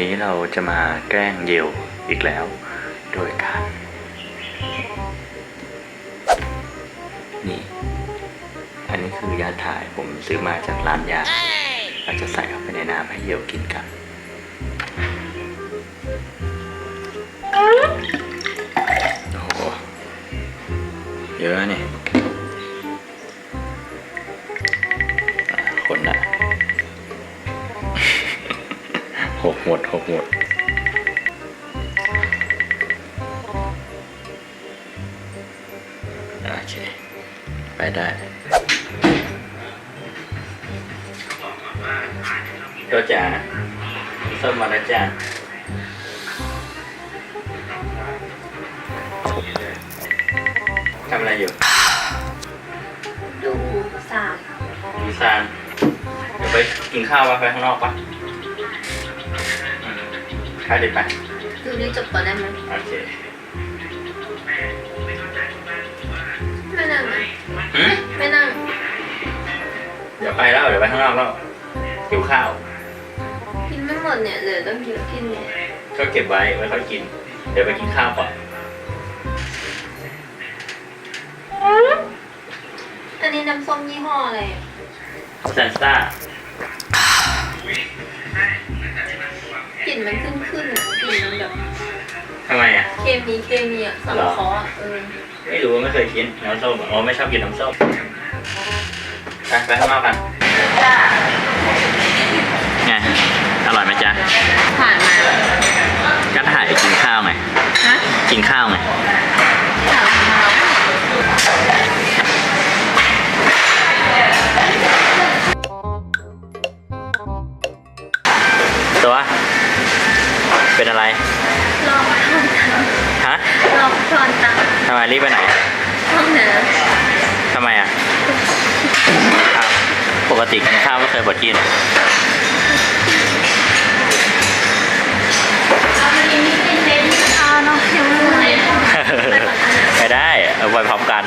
นี้เราจะมาแกล้งเยลอีกแล้ว โดยการ นี่ อันนี้คือยาถ่ายผมซื้อมาจากร้านยาเราจะใส่เข้าไปในน้ำให้เยลกินกันโอ้โหเยอะนี่อ่ หกหมดหกหมดโอเค ไปได้ตัวจ๋าส้มมาแล้วจ้าทำอะไรอยู่ดูสามดีซานเดี๋ยวไปกินข้าววะไปข้างนอกปะอืม ข้าวเด็ดไปดูนี่จบก่อนได้ไหมโอเคไม่นั่งนะหืมไม่นั่งเดี๋ยวไปแล้วเดี๋ยวไปข้างนอกแล้วหิวข้าว กินไม่หมดเนี่ยเหลือต้องเยอะกินเนี่ยก็เก็บไว้ไม่ค่อยกิน เดี๋ยวไปกินข้าวก่อนอันนี้น้ำส้มยี่ห้ออะไรอะซันซ่ากลิ่นมันขึ้นขึ้ ทำไมอะ เคมีเคมีอะสังเคราะห์อะเออไม่รู้ไม่เคยกินน้ำส้มอ๋อไม่ชอบกินน้ำส้มไปไปข้างนอกกันไงอร่อยไหมจ๊ะผ่านมาก็ถ่ายกินข้าวไงฮะกินข้าวไง ทำไมรีบไปไหนห้องน้ทำไมอะอ้าวปกติกินข้าวไม่เคยบดกินำเอาวันนี้เป็นเน้นเอาเนาะยังไม่รู้เลยไม่ได้ เอาไปพร้อมกัน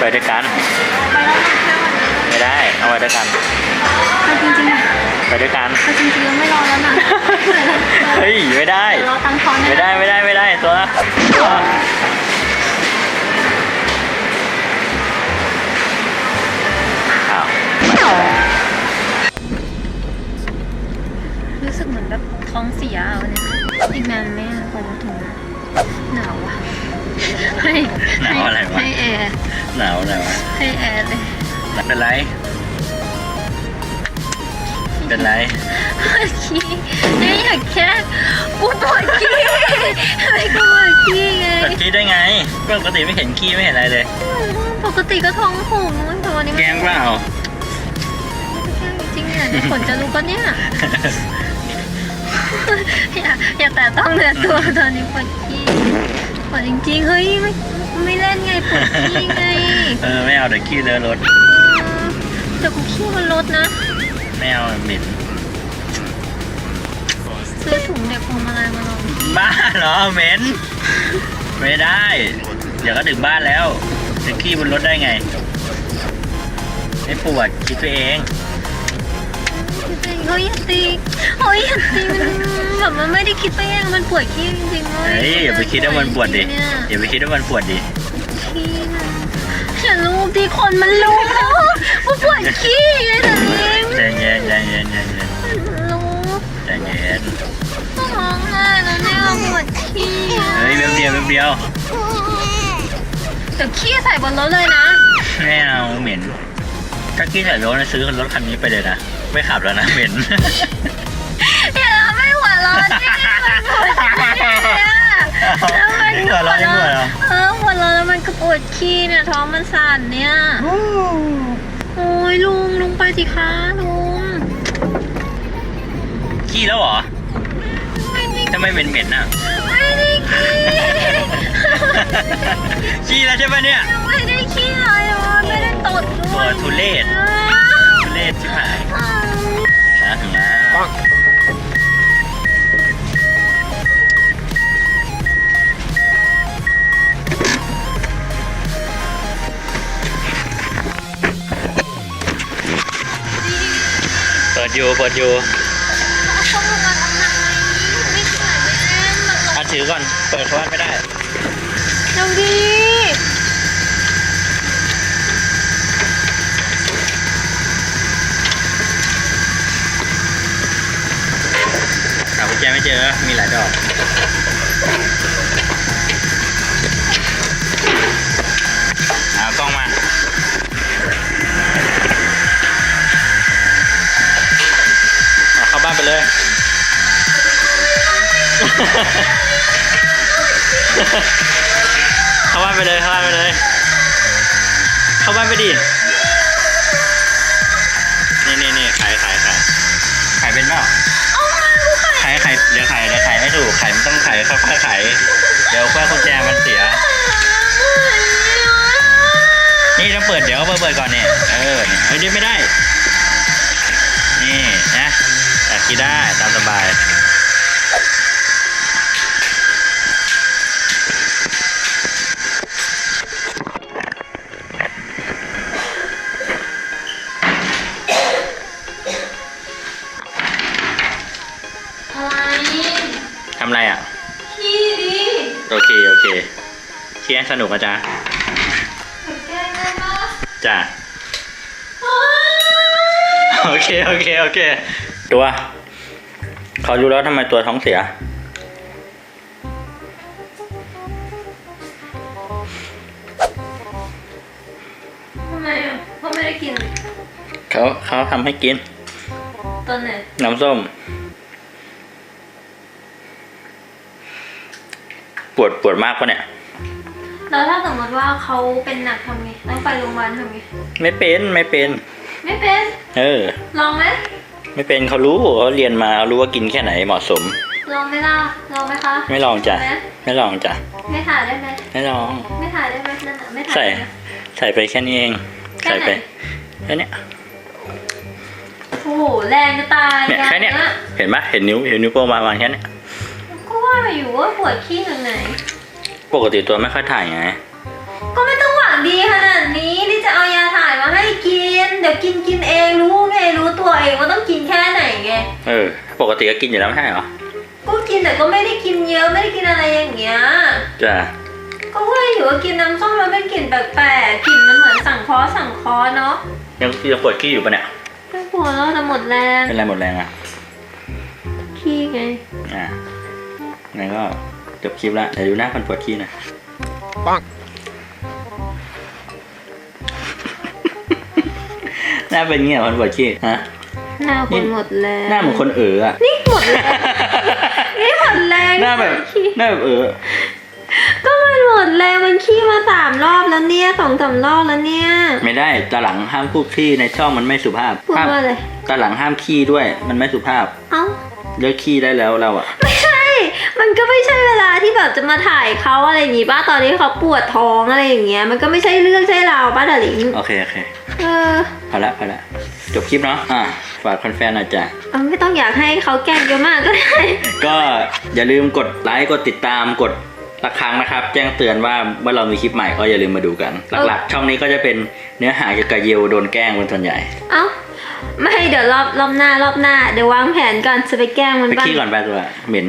ไปด้วยกันไปแล้วนะแค่วันนี้ไม่ได้ เอาไว้ด้วยกันไปจริงๆอะไปด้วยกันไปจริงๆไม่รอแล้วนะเฮ้ย ไม่ได้ เดี๋ยวรอตังค์ทอนไม่ได้ไม่ได้ไม่ได้ตัวตัวอ้าว หนาวหนาวให้แอร์เลยเป็นไรเป็นไรขี้ไม่อยากแค่กูปวดขี้ไม่กูปวดขี้ไงเกิดขี้ได้ไงปกติไม่เห็นขี้ไม่เห็นอะไรเลย ปกติก็ท้องผูกมั้งแต่วันนี้แกมันล้งเปล่าแกล้งจริงเนี่ยเดี๋ยวฝนจะรู้ปะเนี่ยอย่าอย่าแต่ต้องเนื้อตัวตอนนี้ปวดขี้ปวดจริงๆเฮ้ยไม่ ไม่เล่นไงปวดขี้ไงเออไม่เอาเดี๋ยวขี้เลอะรถแต่กูขี้บนรถนะ ไม่เอาเหม็นซื้อถุงเด็กพวงมาลัยมาลองบ้าเหรอเหม็นไม่ได้ เดี๋ยวก็ถึงบ้านแล้วจะขี้บนรถได้ไงไม่ปวดคิดไปเองเฮ้ยอย่าตีเฮ้ยอย่าตีมัน แบบมันไม่ได้คิดไปเองมันปวดขี้จริงๆเว้ยเฮ้ยอย่าไปคิดว่ามันปวดดิเนี่ยอย่าไปคิดว่ามันปวดดิขี้นะอย่ารู้ที่คนมันรู้ว่าปวดขี้ไงแต่เองใจเย็นใจเย็นใจเย็นรู้ใจเย็นร้องไห้แล้วเนี่ยปวดขี้อะเฮ้ยแป๊บเดียวแป๊บเดียวเดี๋ยวขี้ใส่บนรถเลยนะ ไม่เอาเหม็นถ้าขี้ใส่รถนะซื้อรถคันนี้ไปเลยนะไม่ขับแล้วนะเหม็น แล้วมันหัวเราะยังหัวเราะ เออหัวเร้อนแล้วมันก็ปวดขี้เนี่ยท้องมันสั่นเนี่ย โอ้ยลุงลุงไปสิคะลุงขี้แล้วเหรอไม่จริงทำำไมเหม็นๆอะ ไม่ได้ขี้ขี้แล้วใช่ปะเนี่ย ไม่ได้ขี้เลยอะไม่ได้ตดด้ตัววยทุเรศอ่าทุเรศชิบหายอ่านะถึงนะเอยู่เปิดอยู่เอาเข้ามาทำไมไม่ใส่ไม่เล่นมันลอะถือก่อน เปิดเข้าบ้านไม่ได้งดีหากุญแจไม่เจอ มีหลายดอก เข้าบ้านไปเลยเข้าบ้านไปเลย เข้าบ้านไปดินี่นี่นี่ขายขายขายขายเป็นเปล่าเอามาลูกค่ะขายไข่เดี๋ยวขายเดี๋ยวขายไม่ถูกขายมันต้องขายค่อยๆขายเดี๋ยวค่อยกุญแจมันเสีย นี่ต้องเปิดเดี๋ยวเปิดเปิดก่อนเนี่ยเออเนี่ยเฮ้ยนี่ไม่ได้ นี่นะแต่กินได้ตามสบาย เที่ยงสนุกนะจ๊ะแกล้งได้ปะจ้ะอ้าวโอเคโอเคโอเค ตัวเขารู้แล้วทำไมตัวท้องเสีย ทำไมอะเขาไม่ได้กินเขาเขาทำให้กิน ตอนไหนน้ำส้ม ปวดปวดมากปะเนี่ย แล้วถ้าสมมติว่าเขาเป็นหนักทำไงต้องไปโรงพยาบาลทำไง ไม่เป็นไม่เป็น ไม่เป็น เออ ลองไหมไม่เป็นเขารู้เขาเรียนมารู้ว่ากินแค่ไหนเหมาะสม ลองไหมล่ะลองไหมคะ ไม่ลองจ้ะ ไหม ไม่ลองจ้ะ ไม่ถ่ายได้ไหม ไม่ลอง ไม่ถ่ายได้ไหมนั่นน่ะไม่ถ่ายใส่ ได้ไหม ใส่ไปแค่นี้เอง แค่ไหน ใส่ไปแค่เนี้ยโอ้โหแรงจะตายเนี่ยแค่เนี้ยงาเห็นปะเห็นนิ้วเห็นนิ้วโป้งประมาณแค่เนี้ยก็ว่าอยู่ว่าปวดขี้ตรงไหน ปกติตัวไม่ค่อยถ่ายไง ก็ไม่ต้องหวังดีขนาดนี้ที่จะเอายาถ่ายมาให้กิน เดี๋ยวกินกินเองรู้ไงรู้ตัวเองว่าต้องกินแค่ไหนไง เออ ปกติก็กินอยู่แล้วไม่ใช่เหรอ ก็กินแต่ก็ไม่ได้กินเยอะไม่ได้กินอะไรอย่างเงี้ย จ้ะ ก็ว่าอยู่ว่ากินน้ำส้มมันเป็นกลิ่นแปลกๆกลิ่นมันเหมือนสั่งคอสั่งคอเนาะยังยังปวดขี้อยู่ปะเนี่ย ไม่ปวดแล้วแต่หมดแรงเป็นไรหมดแรงอะ ขี้ไง อ่างั้นก็ จบคลิปละเดี๋ยวดูหน้าคนปวดขี้หน่อยปังหน้าเป็นเงี้ยคนปวดขี้ฮะหน้าคนหมดแรงหน้าเหมือนคนเอ๋ออะนี่หมดแรงนี่หมดแรงหน้าแบบขี้หน้าแบบเอ๋อก็มันหมดแรงมันขี้มาสามรอบแล้วเนี่ยสองสามรอบแล้วเนี่ย ไม่ได้ตาหลังห้ามพูดขี้ในช่องมันไม่สุภาพพูดห้ามว่าอะไรตาหลังห้ามขี้ด้วยมันไม่สุภาพ เอ้าเลิกขี้ได้แล้วเราอะไม่ใช่มันก็ไม่ใช่เวลาที่แบบจะมาถ่ายเขาอะไรอย่างงี้ป้าตอนนี้เขาปวดท้องอะไรอย่างเงี้ย มันก็ไม่ใช่เรื่องใช่ราวป้าดาลิงโอเคโอเคเออพอละพอละจบคลิปเนาะอะฝากคนแฟนหน่อยจ้ะเอาไม่ต้องอยากให้เขาแกล้งเยอะมากก็ได้ ก็อย่าลืมกดไลค์กดติดตามกดละครั้งนะครับ แจ้งเตือนว่าเมื่อเรามีคลิปใหม่ก็อย่าลืมมาดูกัน หลักๆ ช่องนี้ก็จะเป็นเนื้อหาเกี่ยวกับเยลโดนแกล้งเป็นส่วนใหญ่ เอ้าไม่เดี๋ยวรอบรอบหน้ารอบหน้าเดี๋ยววางแผนก่อนจะไปแกล้งมันไปบ้างขี้ก่อนไปตัวเหม็น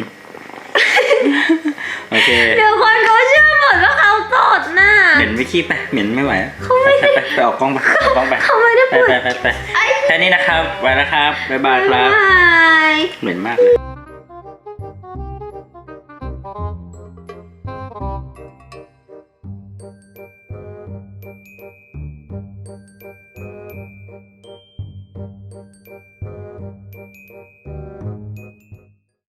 โอเค เดี๋ยวคนเขาเชื่อหมดว่าเขาโสดน่ะ เหม็นไปขี้ไปเหม็นไม่ไหวเขาไม่ไปไปไปออกกล้องไปออกกล้องไปเขาไม่ได้ไปพูดไปไปไปไอ้แค่นี้นะครับไปแล้วครับ บ๊ายบายครับบ๊ายบาย เหม็นมากเลย